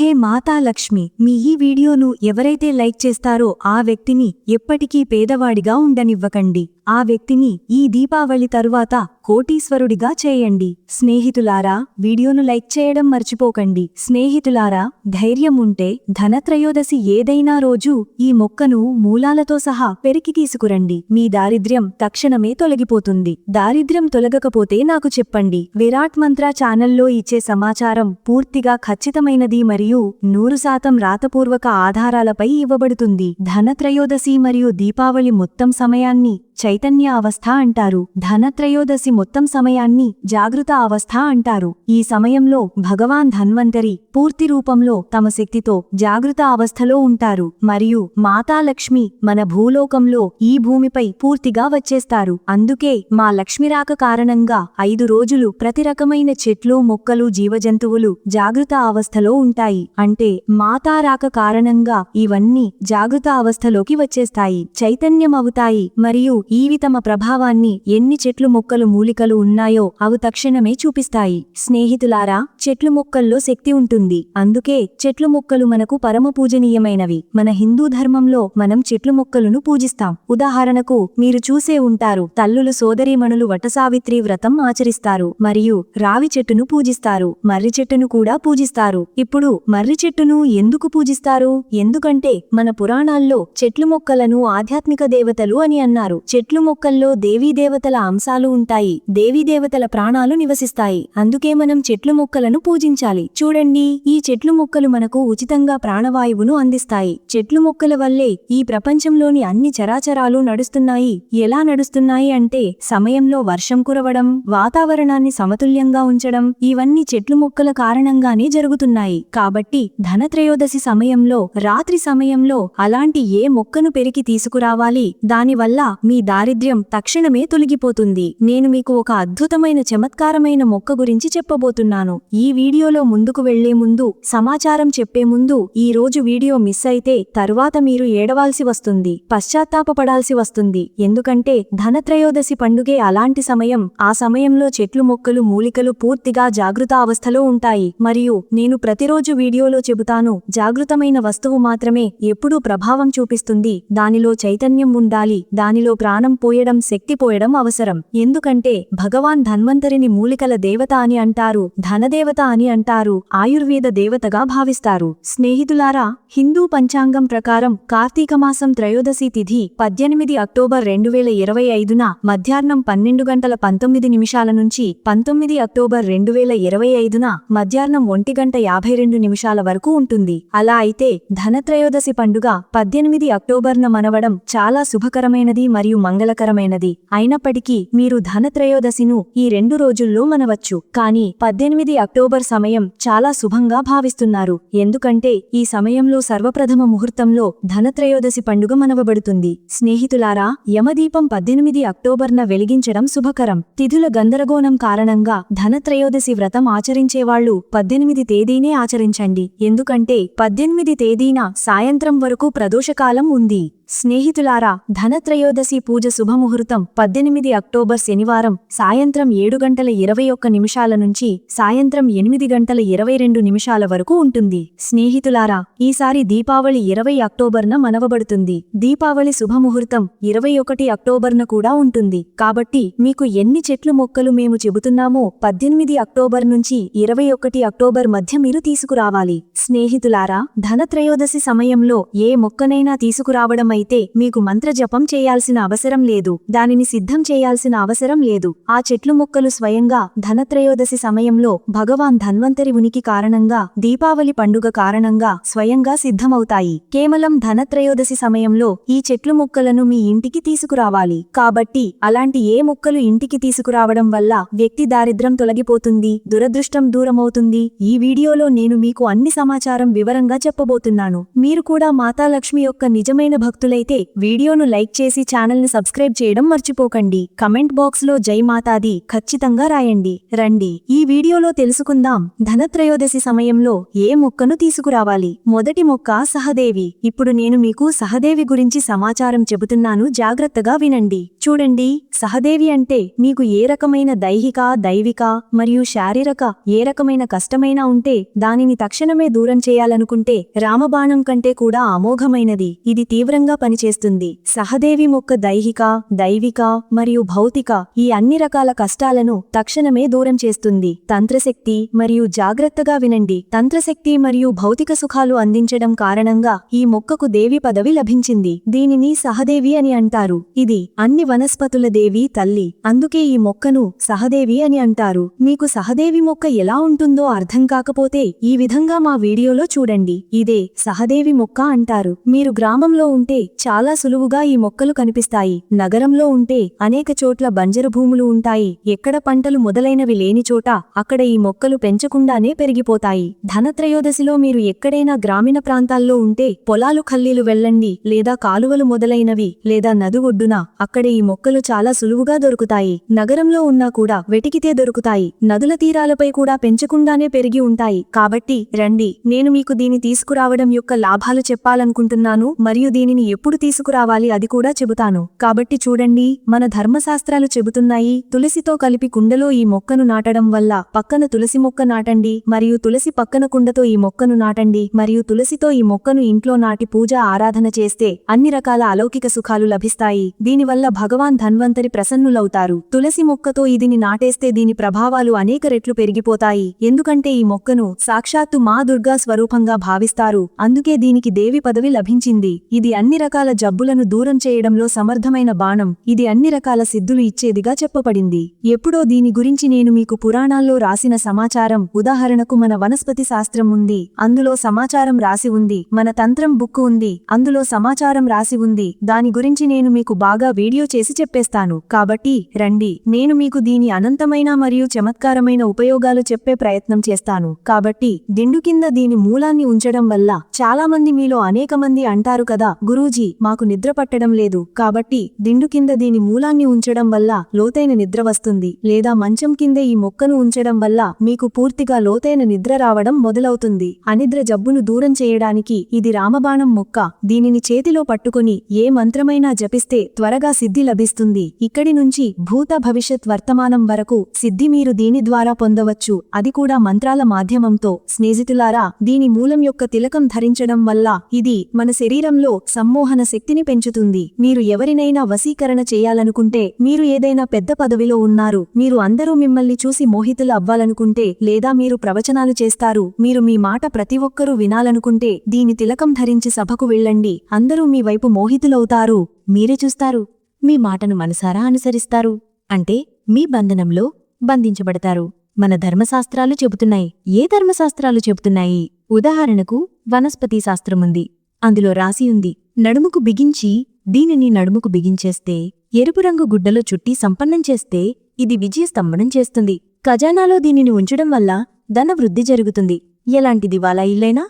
హే మాతా లక్ష్మి మీ ఈ వీడియోను ఎవరైతే లైక్ చేస్తారో ఆ వ్యక్తిని ఎప్పటికీ పేదవాడిగా ఉండనివ్వకండి. ఆ వ్యక్తిని ఈ దీపావళి తరువాత కోటీశ్వరుడిగా చేయండి. స్నేహితులారా వీడియోను లైక్ చేయడం మర్చిపోకండి. స్నేహితులారా ధైర్యం ఉంటే ధనత్రయోదశి ఏదైనా రోజు ఈ మొక్కను మూలాలతో సహా పెరికి తీసుకురండి. మీ దారిద్ర్యం తక్షణమే తొలగిపోతుంది. దారిద్ర్యం తొలగకపోతే నాకు చెప్పండి. విరాట్ మంత్ర ఛానల్లో ఇచ్చే సమాచారం పూర్తిగా ఖచ్చితమైనది మరియు నూరు శాతం రాతపూర్వక ఆధారాలపై ఇవ్వబడుతుంది. ధనత్రయోదశి మరియు దీపావళి మొత్తం సమయాన్ని చైతన్య అవస్థ అంటారు. ధనత్రయోదశి మొత్తం సమయాన్ని జాగృత అవస్థ అంటారు. ఈ సమయంలో భగవాన్ ధన్వంతరి పూర్తి రూపంలో తమ శక్తితో జాగృత అవస్థలో ఉంటారు. మరియు మాతాలక్ష్మి మన భూలోకంలో ఈ భూమిపై పూర్తిగా వచ్చేస్తారు. అందుకే మా లక్ష్మిరాక కారణంగా ఐదు రోజులు ప్రతి రకమైన చెట్లు మొక్కలు జీవజంతువులు జాగృత అవస్థలో ఉంటాయి. అంటే మాతారాక కారణంగా ఇవన్నీ జాగృత అవస్థలోకి వచ్చేస్తాయి. చైతన్యం అవుతాయి. మరియు ఈవి తమ ప్రభావాన్ని ఎన్ని చెట్లు మొక్కలు మూలికలు ఉన్నాయో అవి తక్షణమే చూపిస్తాయి. స్నేహితులారా చెట్లు మొక్కల్లో శక్తి ఉంటుంది. అందుకే చెట్లు మొక్కలు మనకు పరమ పూజనీయమైనవి మన హిందూ ధర్మంలో మనం చెట్లు మొక్కలను పూజిస్తాం. ఉదాహరణకు మీరు చూసే ఉంటారు తల్లులు సోదరీమణులు వటసావిత్రి వ్రతం ఆచరిస్తారు మరియు రావి చెట్టును పూజిస్తారు మర్రి చెట్టును కూడా పూజిస్తారు. ఇప్పుడు మర్రి చెట్టును ఎందుకు పూజిస్తారు? ఎందుకంటే మన పురాణాల్లో చెట్లు మొక్కలను ఆధ్యాత్మిక దేవతలు అని అన్నారు. చెట్లు మొక్కల్లో దేవీదేవతల అంశాలు ఉంటాయి. దేవీదేవతల ప్రాణాలు నివసిస్తాయి. అందుకే మనం చెట్లు మొక్కలను పూజించాలి. చూడండి ఈ చెట్లు మొక్కలు మనకు ఉచితంగా ప్రాణవాయువును అందిస్తాయి. చెట్లు మొక్కల వల్లే ఈ ప్రపంచంలోని అన్ని చరాచరాలు నడుస్తున్నాయి. ఎలా నడుస్తున్నాయి అంటే సమయంలో వర్షం కురవడం వాతావరణాన్ని సమతుల్యంగా ఉంచడం ఇవన్నీ చెట్లు మొక్కల కారణంగానే జరుగుతున్నాయి. కాబట్టి ధనత్రయోదశి సమయంలో రాత్రి సమయంలో అలాంటి ఏ మొక్కను పెరికి తీసుకురావాలి? దానివల్ల మీ దారిద్ర్యం తక్షణమే తొలగిపోతుంది. నేను మీకు ఒక అద్భుతమైన చమత్కారమైన మొక్క గురించి చెప్పబోతున్నాను. ఈ వీడియోలో ముందుకు వెళ్ళే ముందు సమాచారం చెప్పే ముందు ఈ రోజు వీడియో మిస్ అయితే తరువాత మీరు ఏడవాల్సి వస్తుంది. పశ్చాత్తాపపడాల్సి వస్తుంది. ఎందుకంటే ధనత్రయోదశి పండుగే అలాంటి సమయం ఆ సమయంలో చెట్లు మొక్కలు మూలికలు పూర్తిగా జాగృత అవస్థలో ఉంటాయి. మరియు నేను ప్రతిరోజు వీడియోలో చెబుతాను జాగృతమైన వస్తువు మాత్రమే ఎప్పుడూ ప్రభావం చూపిస్తుంది. దానిలో చైతన్యం ఉండాలి. దానిలో ప్రాణం పోయడం శక్తి పోయడం అవసరం. ఎందుకంటే భగవాన్ ధన్వంతరిని మూలికల దేవత అని అంటారు ధనదేవత అని అంటారు ఆయుర్వేద దేవతగా భావిస్తారు. స్నేహితులారా హిందూ పంచాంగం ప్రకారం కార్తీక మాసం త్రయోదశి తిథి పద్దెనిమిది అక్టోబర్ రెండు వేల ఇరవై ఐదున మధ్యాహ్నం పన్నెండు గంటల పంతొమ్మిది నిమిషాల నుంచి పంతొమ్మిది అక్టోబర్ రెండు వేల ఇరవై ఐదున మధ్యాహ్నం ఒంటి గంట యాభై రెండు నిమిషాల వరకు ఉంటుంది. అలా అయితే ధనత్రయోదశి పండుగ పద్దెనిమిది అక్టోబర్న మనవడం చాలా శుభకరమైనది మరియు మంగళకరమైనది. అయినప్పటికీ మీరు ధనత్రయోదశిను ఈ రెండు రోజుల్లో మనవచ్చు. కానీ పద్దెనిమిది అక్టోబర్ సమయం చాలా శుభంగా భావిస్తున్నారు. ఎందుకంటే ఈ సమయంలో సర్వప్రథమ ముహూర్తంలో ధనత్రయోదశి పండుగ మనవబడుతుంది. స్నేహితులారా యమదీపం పద్దెనిమిది అక్టోబర్న వెలిగించడం శుభకరం. తిథుల గందరగోళం కారణంగా ధనత్రయోదశి వ్రతం ఆచరించేవాళ్ళు పద్దెనిమిది తేదీనే ఆచరించండి. ఎందుకంటే పద్దెనిమిది తేదీన సాయంత్రం వరకు ప్రదోషకాలం ఉంది. స్నేహితులారా ధనత్రయోదశి పూజ శుభముహూర్తం పద్దెనిమిది అక్టోబర్ శనివారం సాయంత్రం ఏడు గంటల ఇరవై ఒక్క నిమిషాల నుంచి సాయంత్రం ఎనిమిది గంటల ఇరవై రెండు నిమిషాల వరకు ఉంటుంది. స్నేహితులారా ఈసారి దీపావళి ఇరవై అక్టోబర్న మనవబడుతుంది. దీపావళి శుభముహూర్తం ఇరవై ఒకటి అక్టోబర్న కూడా ఉంటుంది. కాబట్టి మీకు ఎన్ని చెట్లు మొక్కలు మేము చెబుతున్నామో పద్దెనిమిది అక్టోబర్ నుంచి ఇరవై ఒకటి అక్టోబర్ మధ్య మీరు తీసుకురావాలి. స్నేహితులారా ధనత్రయోదశి సమయంలో ఏ మొక్కనైనా తీసుకురావడం అయితే మీకు మంత్రజపం చేయాల్సిన అవసరం లేదు. దానిని సిద్ధం చేయాల్సిన అవసరం లేదు. ఆ చెట్లు మొక్కలు స్వయంగా ధనత్రయోదశి సమయంలో భగవాన్ ధన్వంతరి ఉనికి కారణంగా దీపావళి పండుగ కారణంగా స్వయంగా సిద్ధమవుతాయి. కేవలం ధనత్రయోదశి సమయంలో ఈ చెట్లు మొక్కలను మీ ఇంటికి తీసుకురావాలి. కాబట్టి అలాంటి ఏ మొక్కలు ఇంటికి తీసుకురావడం వల్ల వ్యక్తి దారిద్రం తొలగిపోతుంది దురదృష్టం దూరమవుతుంది? ఈ వీడియోలో నేను మీకు అన్ని సమాచారం వివరంగా చెప్పబోతున్నాను. మీరు కూడా మాతాలక్ష్మి యొక్క నిజమైన భక్తులు బంధువులైతే వీడియోను లైక్ చేసి ఛానల్ని సబ్స్క్రైబ్ చేయడం మర్చిపోకండి. కమెంట్ బాక్స్లో జై మాతాది ఖచ్చితంగా రాయండి. రండి. ఈ వీడియోలో తెలుసుకుందాం ధనత్రయోదశి సమయంలో ఏ మొక్కను తీసుకురావాలి? మొదటి మొక్క సహదేవి. ఇప్పుడు నేను మీకు సహదేవి గురించి సమాచారం చెబుతున్నాను. జాగ్రత్తగా వినండి. చూడండి. సహదేవి అంటే మీకు ఏ రకమైన దైహిక దైవిక మరియు శారీరక ఏ రకమైన కష్టమైనా ఉంటే దానిని తక్షణమే దూరం చేయాలనుకుంటే రామబాణం కంటే కూడా అమోఘమైనది ఇది తీవ్రంగా పనిచేస్తుంది. సహదేవి మొక్క దైహిక దైవిక మరియు భౌతిక ఈ అన్ని రకాల కష్టాలను తక్షణమే దూరం చేస్తుంది. తంత్రశక్తి మరియు జాగ్రత్తగా వినండి. తంత్రశక్తి మరియు భౌతిక సుఖాలు అందించడం కారణంగా ఈ మొక్కకు దేవి పదవి లభించింది. దీనిని సహదేవి అని అంటారు. ఇది అన్ని వనస్పతుల దేవి తల్లి. అందుకే ఈ మొక్కను సహదేవి అని అంటారు. మీకు సహదేవి మొక్క ఎలా ఉంటుందో అర్థం కాకపోతే ఈ విధంగా మా వీడియోలో చూడండి. ఇదే సహదేవి మొక్క అంటారు. మీరు గ్రామంలో ఉంటే చాలా సులువుగా ఈ మొక్కలు కనిపిస్తాయి. నగరంలో ఉంటే అనేక చోట్ల బంజరు భూములు ఉంటాయి. ఎక్కడ పంటలు మొదలైనవి లేని చోట అక్కడ ఈ మొక్కలు పెంచకుండానే పెరిగిపోతాయి. ధనత్రయోదశిలో మీరు ఎక్కడైనా గ్రామీణ ప్రాంతాల్లో ఉంటే పొలాలు ఖల్లీలు వెళ్ళండి లేదా కాలువలు మొదలైనవి లేదా నది ఒడ్డున అక్కడ ఈ మొక్కలు చాలా సులువుగా దొరుకుతాయి. నగరంలో ఉన్నా కూడా వెటికితే దొరుకుతాయి. నదుల తీరాలపై కూడా పెంచకుండానే పెరిగి ఉంటాయి. కాబట్టి రండి నేను మీకు దీని తీసుకురావడం యొక్క లాభాలు చెప్పాలనుకుంటున్నాను మరియు దీనిని ఎప్పుడు తీసుకురావాలి అది కూడా చెబుతాను. కాబట్టి చూడండి మన ధర్మశాస్త్రాలు చెబుతున్నాయి. తులసితో కలిపి కుండలో ఈ మొక్కను నాటడం వల్ల పక్కన తులసి మొక్క నాటండి మరియు తులసి పక్కన కుండతో ఈ మొక్కను నాటండి మరియు తులసితో ఈ మొక్కను ఇంట్లో నాటి పూజ ఆరాధన చేస్తే అన్ని రకాల అలౌకిక సుఖాలు లభిస్తాయి. దీనివల్ల భగవాన్ ధన్వంతరి ప్రసన్నులవుతారు. తులసి మొక్కతో ఇదిని నాటేస్తే దీని ప్రభావాలు అనేక రెట్లు పెరిగిపోతాయి. ఎందుకంటే ఈ మొక్కను సాక్షాత్తు మా దుర్గా స్వరూపంగా భావిస్తారు. అందుకే దీనికి దేవి పదవి లభించింది. ఇది అన్ని రకాల జబ్బులను దూరం చేయడంలో సమర్థమైన బాణం. ఇది అన్ని రకాల సిద్ధులు ఇచ్చేదిగా చెప్పబడింది. ఎప్పుడో దీని గురించి నేను మీకు పురాణాల్లో రాసిన సమాచారం ఉదాహరణకు మన వనస్పతి శాస్త్రం ఉంది అందులో సమాచారం రాసి ఉంది మన తంత్రం బుక్ ఉంది అందులో సమాచారం రాసి ఉంది దాని గురించి నేను మీకు బాగా వీడియో చేసి చెప్పేస్తాను. కాబట్టి రండి నేను మీకు దీని అనంతమైన మరియు చమత్కారమైన ఉపయోగాలు చెప్పే ప్రయత్నం చేస్తాను. కాబట్టి దిండు కింద దీని మూలాన్ని ఉంచడం వల్ల చాలా మంది మీలో అనేక మంది అంటారు కదా గురూజీ మాకు నిద్ర పట్టడం లేదు. కాబట్టి దిండు కింద దీని మూలాన్ని ఉంచడం వల్ల లోతైన నిద్ర వస్తుంది. లేదా మంచం కిందే ఈ మొక్కను ఉంచడం వల్ల మీకు పూర్తిగా లోతైన నిద్ర రావడం మొదలవుతుంది. అనిద్ర జబ్బును దూరం చేయడానికి ఇది రామబాణం మొక్క. దీనిని చేతిలో పట్టుకుని ఏ మంత్రమైనా జపిస్తే త్వరగా సిద్ధి లభిస్తుంది. ఇక్కడి నుంచి భూత భవిష్యత్ వర్తమానం వరకు సిద్ధి మీరు దీని ద్వారా పొందవచ్చు. అది కూడా మంత్రాల మాధ్యమంతో. స్నేహితులారా దీని మూలం యొక్క తిలకం ధరించడం వల్ల ఇది మన శరీరంలో సమ్మోహన శక్తిని పెంచుతుంది. మీరు ఎవరినైనా వశీకరణ చేయాలనుకుంటే మీరు ఏదైనా పెద్ద పదవిలో ఉన్నారు మీరు అందరూ మిమ్మల్ని చూసి మోహితులు అవ్వాలనుకుంటే లేదా మీరు ప్రవచనాలు చేస్తారు మీరు మీ మాట ప్రతి ఒక్కరూ వినాలనుకుంటే దీని తిలకం ధరించి సభకు వెళ్ళండి. అందరూ మీ వైపు మోహితులవుతారు. మీరే చూస్తారు. మీ మాటను మనసారా అనుసరిస్తారు. అంటే మీ బంధనంలో బంధించబడతారు. మన ధర్మశాస్త్రాలు చెబుతున్నాయి. ఏ ధర్మశాస్త్రాలు చెబుతున్నాయి? ఉదాహరణకు వనస్పతి శాస్త్రముంది. అందులో రాసి ఉంది. నడుముకు బిగించి దీనిని నడుముకు బిగించేస్తే ఎరుపు రంగు గుడ్డలో చుట్టి సంపన్నం చేస్తే ఇది విజయస్తంభనం చేస్తుంది. ఖజానాలో దీనిని ఉంచడం వల్ల ధన వృద్ధి జరుగుతుంది. ఎలాంటి దివాలా ఇల్లైనా?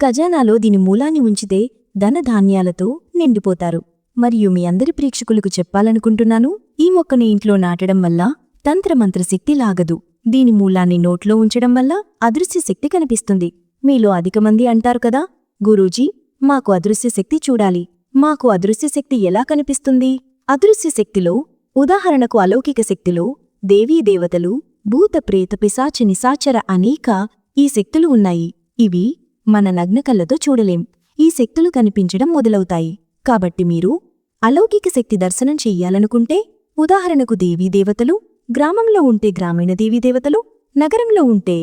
ఖజానాలో దీని మూలాన్ని ఉంచితే ధనధాన్యాలతో నిండిపోతారు. మరియు మీ అందరి ప్రేక్షకులకు చెప్పాలనుకుంటున్నాను ఈ మొక్కను ఇంట్లో నాటడం వల్ల తంత్రమంత్ర శక్తి లాగదు. దీని మూలాన్ని నోట్లో ఉంచడం వల్ల అదృశ్య శక్తి కనిపిస్తుంది. మీలో అధికమంది అంటారు కదా గురూజీ మాకు అదృశ్యశక్తి చూడాలి. మాకు అదృశ్యశక్తి ఎలా కనిపిస్తుంది? అదృశ్యశక్తిలో ఉదాహరణకు అలౌకిక శక్తిలో దేవీ దేవతలు భూత ప్రేత పిశాచ నిశాచర అనేక ఈ శక్తులు ఉన్నాయి. ఇవి మన నగ్న కళ్ళతో చూడలేం. ఈ శక్తులు కనిపించడం మొదలవుతాయి. కాబట్టి మీరు అలౌకిక శక్తి దర్శనం చెయ్యాలనుకుంటే ఉదాహరణకు దేవీదేవతలు గ్రామంలో ఉంటే గ్రామీణ దేవతలు నగరంలో ఉంటే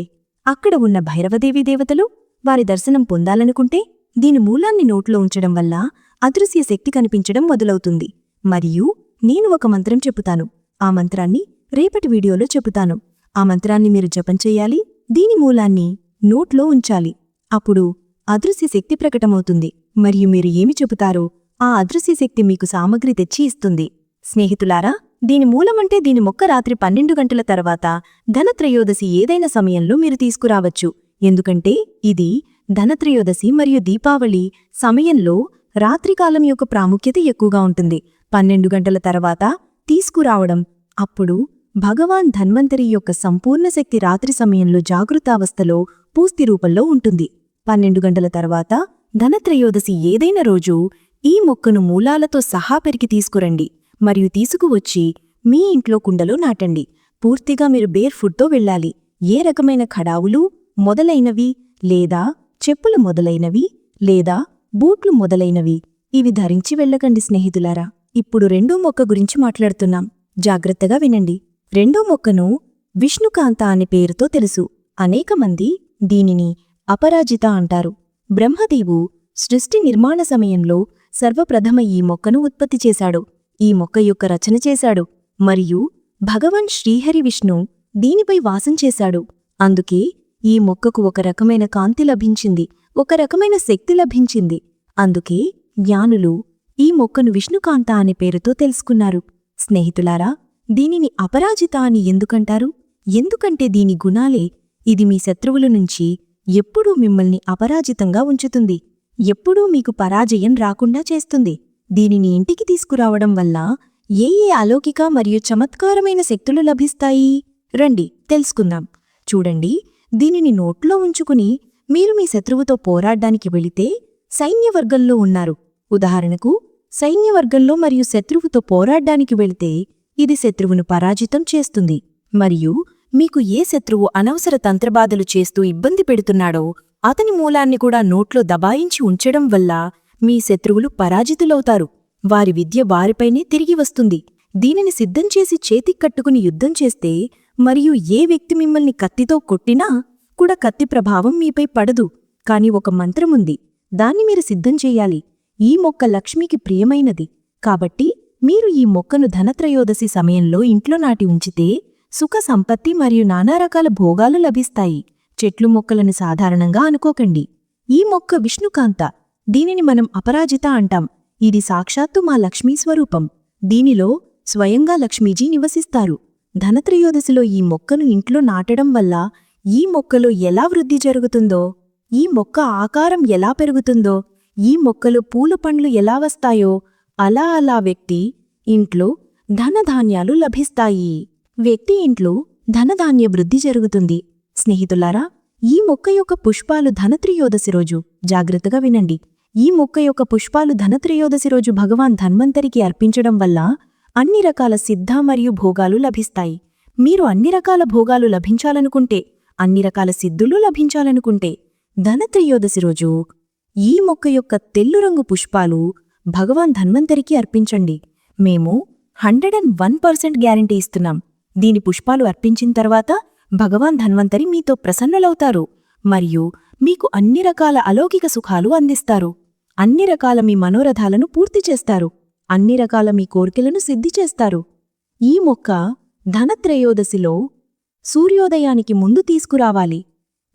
అక్కడ ఉన్న భైరవదేవీ దేవతలు వారి దర్శనం పొందాలనుకుంటే దీని మూలాన్ని నోట్లో ఉంచడం వల్ల అదృశ్య శక్తి కనిపించడం మొదలవుతుంది. మరియు నేను ఒక మంత్రం చెబుతాను. ఆ మంత్రాన్ని రేపటి వీడియోలో చెబుతాను. ఆ మంత్రాన్ని మీరు జపం చేయాలి. దీని మూలాన్ని నోట్లో ఉంచాలి. అప్పుడు అదృశ్య శక్తి ప్రకటమవుతుంది. మరియు మీరు ఏమి చెబుతారో ఆ అదృశ్య శక్తి మీకు సామగ్రి తెచ్చి ఇస్తుంది. స్నేహితులారా దీని మూలమంటే దీని మొక్క రాత్రి పన్నెండు గంటల తర్వాత ధనత్రయోదశి ఏదైనా సమయంలో మీరు తీసుకురావచ్చు. ఎందుకంటే ఇది ధనత్రయోదశి మరియు దీపావళి సమయంలో రాత్రికాలం యొక్క ప్రాముఖ్యత ఎక్కువగా ఉంటుంది. పన్నెండు గంటల తర్వాత తీసుకురావడం అప్పుడు భగవాన్ ధన్వంతరి యొక్క సంపూర్ణ శక్తి రాత్రి సమయంలో జాగృతావస్థలో పూస్తి రూపంలో ఉంటుంది. పన్నెండు గంటల తర్వాత ధనత్రయోదశి ఏదైనా రోజు ఈ మొక్కను మూలాలతో సహా పెరిగి తీసుకురండి మరియు తీసుకువచ్చి మీ ఇంట్లో కుండలో నాటండి. పూర్తిగా మీరు బేర్ ఫుడ్తో వెళ్ళాలి. ఏ రకమైన ఖడావులు మొదలైనవి లేదా చెప్పులు మొదలైనవి లేదా బూట్లు మొదలైనవి. ఇవి ధరించి వెళ్ళకండి స్నేహితులారా. ఇప్పుడు రెండో మొక్క గురించి మాట్లాడుతున్నాం. జాగ్రత్తగా వినండి. రెండో మొక్కను విష్ణుకాంత అనే పేరుతో తెలుసు. అనేక మంది దీనిని అపరాజిత అంటారు. బ్రహ్మదేవు సృష్టి నిర్మాణ సమయంలో సర్వప్రథమ ఈ మొక్కను ఉత్పత్తి చేశాడు. ఈ మొక్క యొక్క రచన చేశాడు. మరియు భగవాన్ శ్రీహరి విష్ణు దీనిపై వాసం చేశాడు. అందుకే ఈ మొక్కకు ఒక రకమైన కాంతి లభించింది ఒక రకమైన శక్తి లభించింది. అందుకే జ్ఞానులు ఈ మొక్కను విష్ణుకాంత అనే పేరుతో తెలుసుకున్నారు. స్నేహితులారా దీనిని అపరాజిత అని ఎందుకంటారు? ఎందుకంటే దీని గుణాలే ఇది మీ శత్రువుల నుంచి ఎప్పుడూ మిమ్మల్ని అపరాజితంగా ఉంచుతుంది. ఎప్పుడూ మీకు పరాజయం రాకుండా చేస్తుంది. దీనిని ఇంటికి తీసుకురావడం వల్ల ఏ ఏ అలౌకిక మరియు చమత్కారమైన శక్తులు లభిస్తాయి? రండి తెలుసుకుందాం. చూడండి దీనిని నోట్లో ఉంచుకుని మీరు మీ శత్రువుతో పోరాడ్డానికి వెళితే సైన్యవర్గంలో ఉన్నారు. ఉదాహరణకు సైన్యవర్గంలో మరియు శత్రువుతో పోరాడ్డానికి వెళితే ఇది శత్రువును పరాజితం చేస్తుంది. మరియు మీకు ఏ శత్రువు అనవసర తంత్రబాధలు చేస్తూ ఇబ్బంది పెడుతున్నాడో అతని మూలాన్ని కూడా నోట్లో దబాయించి ఉంచడం వల్ల మీ శత్రువులు పరాజితులవుతారు. వారి విద్య వారిపైనే తిరిగి వస్తుంది. దీనిని సిద్ధం చేసి చేతికి కట్టుకుని యుద్ధం చేస్తే మరియు ఏ వ్యక్తి మిమ్మల్ని కత్తితో కొట్టినా కూడా కత్తి ప్రభావం మీపై పడదు. కాని ఒక మంత్రముంది దాన్ని మీరు సిద్ధం చేయాలి. ఈ మొక్క లక్ష్మికి ప్రియమైనది. కాబట్టి మీరు ఈ మొక్కను ధనత్రయోదశి సమయంలో ఇంట్లో నాటి ఉంచితే సుఖ సంపత్తి మరియు నానా రకాల భోగాలు లభిస్తాయి. చెట్లు మొక్కలను సాధారణంగా అనుకోకండి. ఈ మొక్క విష్ణుకాంత. దీనిని మనం అపరాజిత అంటాం. ఇది సాక్షాత్తు మా లక్ష్మీ స్వరూపం. దీనిలో స్వయంగా లక్ష్మీజీ నివసిస్తారు. ధనత్రయోదశిలో ఈ మొక్కను ఇంట్లో నాటడం వల్ల ఈ మొక్కలో ఎలా వృద్ధి జరుగుతుందో ఈ మొక్క ఆకారం ఎలా పెరుగుతుందో ఈ మొక్కలో పూల పండ్లు ఎలా వస్తాయో అలా అలా వ్యక్తి ఇంట్లో ధనధాన్యాలు లభిస్తాయి. వ్యక్తి ఇంట్లో ధనధాన్య వృద్ధి జరుగుతుంది. స్నేహితులారా ఈ మొక్క యొక్క పుష్పాలు ధనత్రయోదశి రోజు. జాగ్రత్తగా వినండి. ఈ మొక్క యొక్క పుష్పాలు ధనత్రయోదశి రోజు భగవాన్ ధన్వంతరికి అర్పించడం వల్ల అన్ని రకాల సిద్ధ మరియు భోగాలు లభిస్తాయి. మీరు అన్ని రకాల భోగాలు లభించాలనుకుంటే అన్ని రకాల సిద్ధులు లభించాలనుకుంటే ధనత్రయోదశి రోజు ఈ మొక్క యొక్క తెల్లు రంగు పుష్పాలు భగవాన్ ధన్వంతరికి అర్పించండి. మేము hundred and one percent guarantee ఇస్తున్నాం. దీని పుష్పాలు అర్పించిన తర్వాత భగవాన్ ధన్వంతరి మీతో ప్రసన్నలవుతారు మరియు మీకు అన్ని రకాల అలౌకిక సుఖాలు అందిస్తారు. అన్ని రకాల మీ మనోరథాలను పూర్తి చేస్తారు. అన్ని రకాల మీ కోరికలను సిద్ధి చేస్తారు. ఈ మొక్క ధనత్రయోదశిలో సూర్యోదయానికి ముందు తీసుకురావాలి.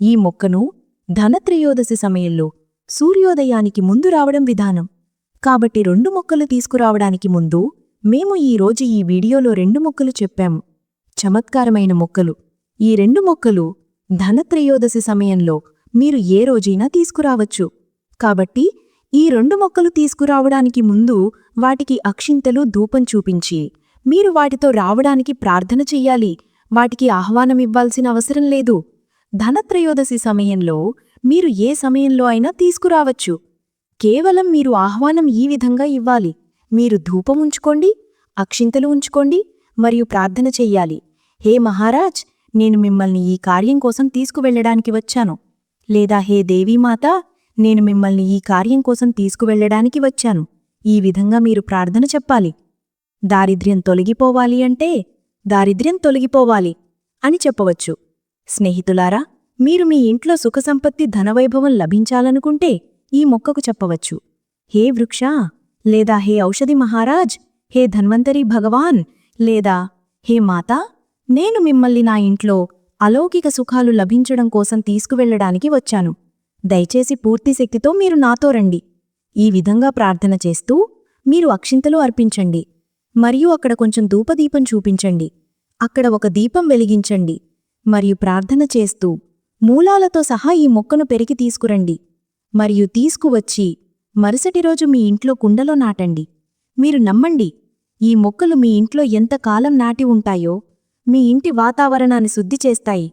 ఈ మొక్కను ధనత్రయోదశి సమయంలో సూర్యోదయానికి ముందు రావడం విధానం. కాబట్టి రెండు మొక్కలు తీసుకురావడానికి ముందు మేము ఈ రోజు ఈ వీడియోలో రెండు మొక్కలు చెప్పాము చమత్కారమైన మొక్కలు. ఈ రెండు మొక్కలు ధనత్రయోదశి సమయంలో మీరు ఏ రోజైనా తీసుకురావచ్చు. కాబట్టి ఈ రెండు మొక్కలు తీసుకురావడానికి ముందు వాటికి అక్షింతలు ధూపం చూపించి మీరు వాటితో రావడానికి ప్రార్థన చెయ్యాలి. వాటికి ఆహ్వానమివ్వాల్సిన అవసరం లేదు. ధనత్రయోదశి సమయంలో మీరు ఏ సమయంలో అయినా తీసుకురావచ్చు. కేవలం మీరు ఆహ్వానం ఈ విధంగా ఇవ్వాలి. మీరు ధూపం ఉంచుకోండి అక్షింతలు ఉంచుకోండి మరియు ప్రార్థన చెయ్యాలి. హే మహారాజ్ నేను మిమ్మల్ని ఈ కార్యం కోసం తీసుకువెళ్ళడానికి వచ్చాను. లేదా హే దేవీమాత నేను మిమ్మల్ని ఈ కార్యం కోసం తీసుకువెళ్ళడానికి వచ్చాను. ఈ విధంగా మీరు ప్రార్థన చెప్పాలి. దారిద్ర్యం తొలగిపోవాలి అంటే దారిద్ర్యం తొలగిపోవాలి అని చెప్పవచ్చు. స్నేహితులారా మీరు మీ ఇంట్లో సుఖసంపత్తి ధనవైభవం లభించాలనుకుంటే ఈ మొక్కకు చెప్పవచ్చు. హే వృక్షా లేదా హే ఔషధి మహారాజ్ హే ధన్వంతరి భగవాన్ లేదా హే మాతా నేను మిమ్మల్ని నా ఇంట్లో అలౌకిక సుఖాలు లభించడం కోసం తీసుకువెళ్ళడానికి వచ్చాను. దయచేసి పూర్తి శక్తితో మీరు నాతో రండి. ఈ విధంగా ప్రార్థన చేస్తూ మీరు అక్షింతలు అర్పించండి. మరియు అక్కడ కొంచెం ధూపదీపం చూపించండి. అక్కడ ఒక దీపం వెలిగించండి. మరియు ప్రార్థన చేస్తూ మూలాలతో సహా ఈ మొక్కను పెరిగి తీసుకురండి. మరియు తీసుకువచ్చి మరుసటి రోజు మీ ఇంట్లో కుండలో నాటండి. మీరు నమ్మండి ఈ మొక్కలు మీ ఇంట్లో ఎంత కాలం నాటి ఉంటాయో మీ ఇంటి వాతావరణాన్ని శుద్ధి చేస్తాయి.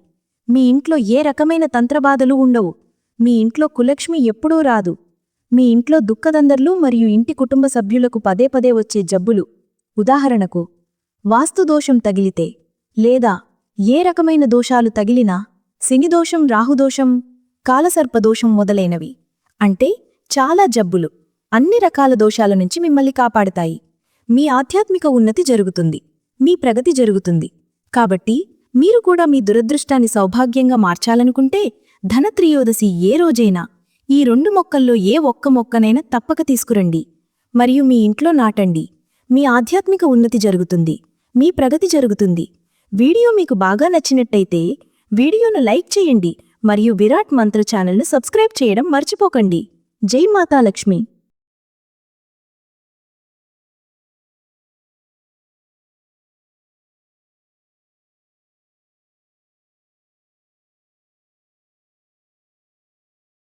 మీ ఇంట్లో ఏ రకమైన తంత్రబాధలు ఉండవు. మీ ఇంట్లో కులక్ష్మి ఎప్పుడూ రాదు. మీ ఇంట్లో దుఃఖదందర్లు మరియు ఇంటి కుటుంబ సభ్యులకు పదే పదే వచ్చే జబ్బులు. ఉదాహరణకు వాస్తుదోషం తగిలితే లేదా ఏ రకమైన దోషాలు తగిలినా శనిదోషం రాహుదోషం కాలసర్పదోషం మొదలైనవి. అంటే చాలా జబ్బులు అన్ని రకాల దోషాల నుంచి మిమ్మల్ని కాపాడుతాయి. మీ ఆధ్యాత్మిక ఉన్నతి జరుగుతుంది మీ ప్రగతి జరుగుతుంది. కాబట్టి మీరు కూడా మీ దురదృష్టాన్ని సౌభాగ్యంగా మార్చాలనుకుంటే ధనత్రియోదశి ఏ రోజైనా ఈ రెండు మొక్కల్లో ఏ ఒక్క మొక్కనైనా తప్పక తీసుకురండి. మరియు మీ ఇంట్లో నాటండి. మీ ఆధ్యాత్మిక ఉన్నతి జరుగుతుంది. మీ ప్రగతి జరుగుతుంది. వీడియో మీకు బాగా నచ్చినట్టయితే వీడియోను లైక్ చేయండి. మరియు విరాట్ మంత్ర ఛానల్ను సబ్స్క్రైబ్ చేయడం మర్చిపోకండి. జై మాతాలక్ష్మి